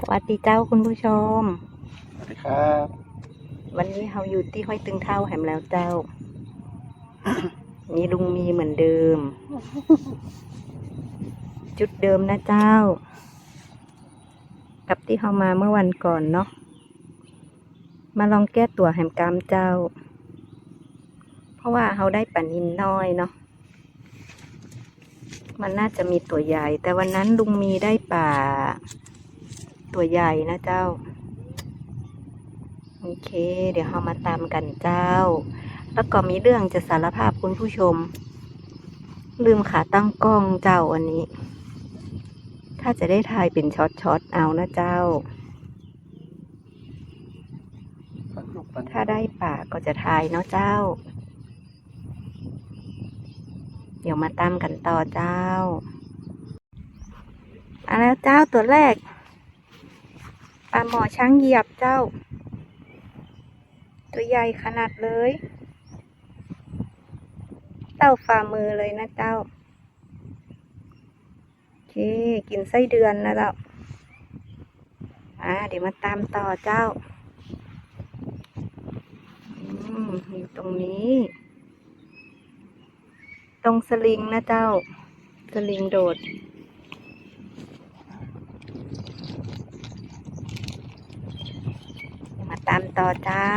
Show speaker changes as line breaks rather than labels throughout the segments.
สวัสดีเจ้าคุณผู้ชม
สวัสดีครับ
วันนี้เราอยู่ที่ห้อยตึงเท่าแหมแล้วเจ้า มีลุงมีเหมือนเดิม จุดเดิมนะเจ้า กับที่เขามาเมื่อวันก่อนเนาะ มาลองแก้ตัวแหมกรรมเจ้า เพราะว่าเขาได้ปลานินน้อยเนาะ มันน่าจะมีตัวใหญ่ แต่วันนั้นลุงมีได้ป่า ตัวใหญ่นะเจ้า โอเค เดี๋ยวเรามาตามกันเจ้า แล้วก็มีเรื่องจะสารภาพคุณผู้ชม ลืมขาตั้งกล้องเจ้าวันนี้ ถ้าจะได้ถ่ายเป็นช็อตๆเอานะเจ้า ถ้าได้ป่าก็จะถ่ายเนาะเจ้า เดี๋ยวมาตามกันต่อเจ้ามาแล้วเจ้าตัวแรก ลาหมอช้างเหยียบเจ้า ตัวใหญ่ขนาดเลย เต้าฝ่ามือเลยนะเจ้าโอเคกินไส้เดือนนะเจ้าอ่าเดี๋ยวมาตามต่อเจ้าอืมอยู่ตรงนี้ ตรงสลิงนะเจ้า สลิงโดด มา ต่อเจ้า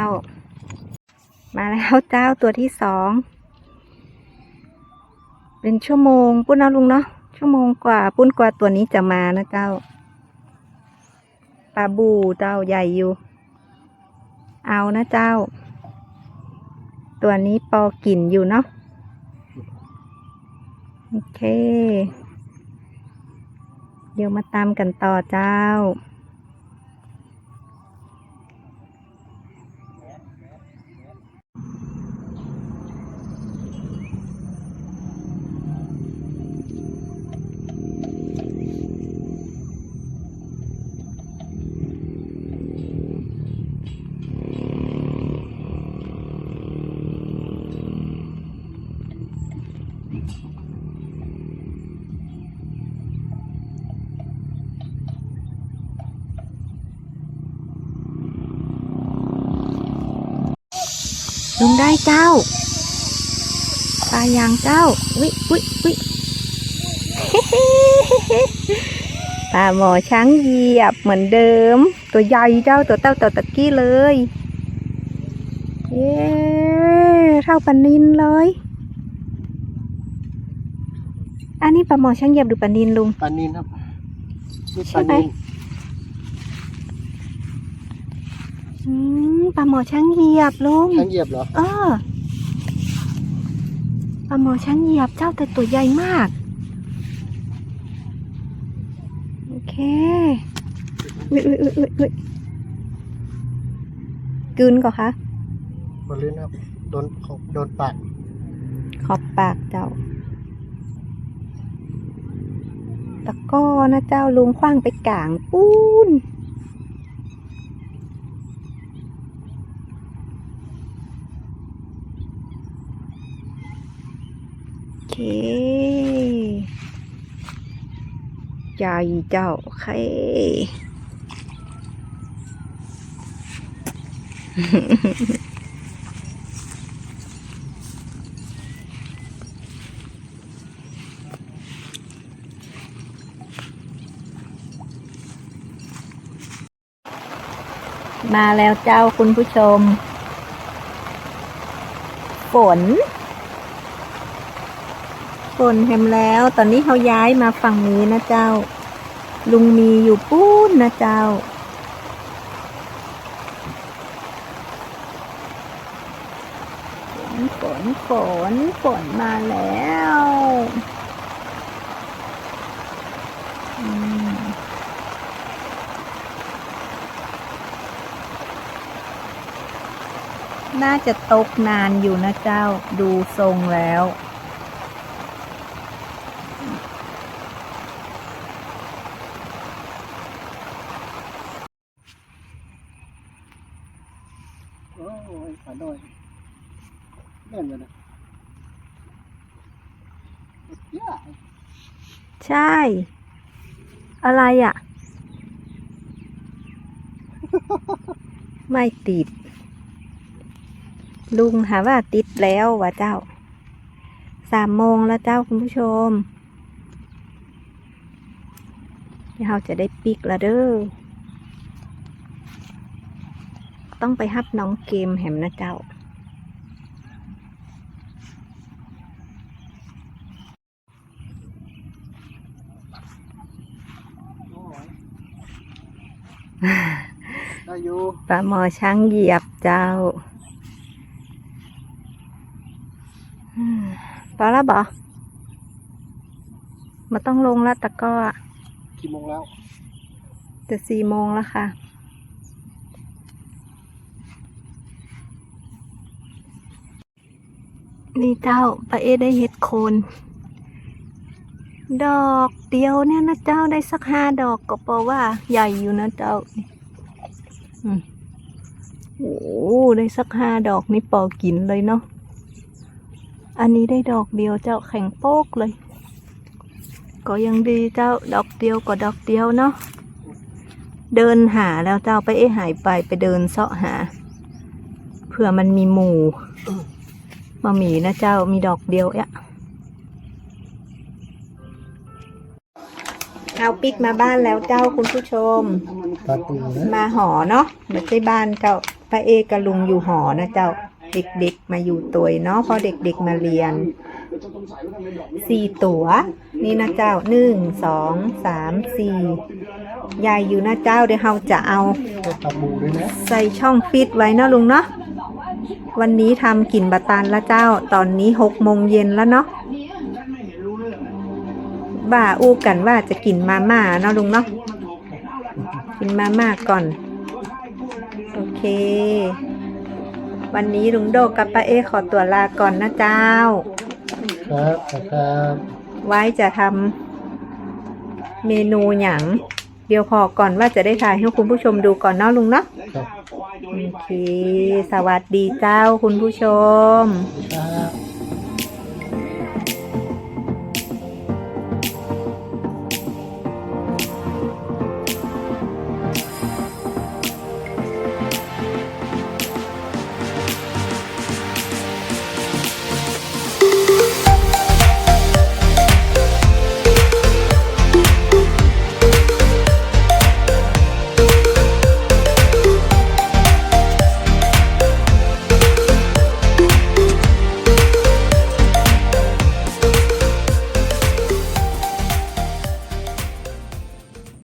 มาแล้วเจ้าตัวที่สอง เป็นชั่วโมงปุ้นเอาลุงเนาะชั่วโมงกว่าปุ้นกว่าตัวนี้จะมานะเจ้าปลาบูเจ้าใหญ่อยู่ เอานะเจ้า ตัวนี้ปอกินอยู่เนาะโอเค เดี๋ยวมาตามกันต่อเจ้า ลุงได้เจ้า ปลายางเจ้าวิวิวิปลาหมอช้างเหยียบเหมือนเดิม ตัวใหญ่เจ้าตัวเต้าตัวตะกี้เลย เย้เท่าปลานินเลย อันนี้ปลาหมอช้างเหยียบหรือปลานินลุง
ปันนินครับนี่
ใช่
ปัน
ไหม
นิน
อืมปลาหมอช้างเหยียบลุง
ช้างเหยียบเหรอ
เออปลาหมอช้างเหยียบเจ้าแต่ตัวใหญ่มาก โอเคอุ้ยอุ้ยอุ้ยอุ้ยอุ้ยกลืนก่อนคะ
บนลิ้นครับ โดนขอบโดนปาก
ขอบปากเจ้า ตะกร้อนะเจ้าลุงคว้างไปกลางปูนโอเค ใจเจ้าโอเคมาแล้วเจ้าคุณผู้ชม ฝน ฝนแฮมแล้ว ตอนนี้เขาย้ายมาฝั่งนี้นะเจ้า ลุงมีอยู่ปู้นนะเจ้า ฝนฝนฝนฝนมาแล้วน่าจะตกนานอยู่นะเจ้า ดูทรงแล้ว
โอ้ยขาน้อยแน่นเลยนะ
ใช่ อะไรอะ ไม่ติด ลุงหาว่าติดแล้ววะเจ้า สามโมงแล้วเจ้าคุณผู้ชมเดี๋ยวเราจะได้ปิกแล้วเด้อ ต้องไปฮับน้องเกมแหมนะเจ้า
โอ้ยได้อยู่
ปลาหมอช้างเหยียบเจ้าอืมปลาละบอมาต้องลงแล้วตะกร้อ
กี่โมงแล้ว
จะสี่โมงแล้วค่ะ นี่เจ้าปลาเอได้เห็ดโคน ดอกเดียวเนี่ยนะเจ้าได้สักห้าดอกก็เพราะว่าใหญ่อยู่นะเจ้าอืมโอ้ได้สักห้าดอกนี่ปอกินเลยเนาะอันนี้ได้ดอกเดียวเจ้าแข็งโป๊กเลย ก็ยังดีเจ้าดอกเดียวก็ดอกเดียวเนาะเดินหาแล้วเจ้าไปเอะหายไปไปเดินเสาะหาเผื่อมันมีหมู่ มามีนะเจ้ามีดอกเดียวอะเอาปิกมาบ้านแล้วเจ้าคุณผู้ชม
ปลาตูนะ
มาหอเนาะไม่ใช่บ้านเจ้าป้าเอกับลุงอยู่หอนะเจ้า เด็กๆมาอยู่ตัวยเนาะเพราะเด็กๆมาเรียนสี่ตัว นี่นะเจ้าหนึ่งสองสามสี่ยายอยู่นะเจ้าเดี๋ยวเราจะเอา
ได้ปลาบูด้วยนะ
ใส่ช่องฟิตไว้เนาะลุงเนาะ วันนี้ทำกินบะตันละเจ้า ตอนนี้หกโมงเย็นแล้วเนาะบ่าอู้กันว่าจะกินมาม่าเนาะลุงเนาะ กินมาม่าก่อน โอเค วันนี้ลุงโดกับป้าเอขอตัวลาก่อนนะเจ้า
ครับครับ
ไว้จะทำเมนูหยัง เดี๋ยวพอก่อนว่าจะได้ถ่ายให้คุณผู้ชมดูก่อนเนาะลุงเนาะ
ครับ
โอเค สวัสดีเจ้าคุณผู้ชม
ครับ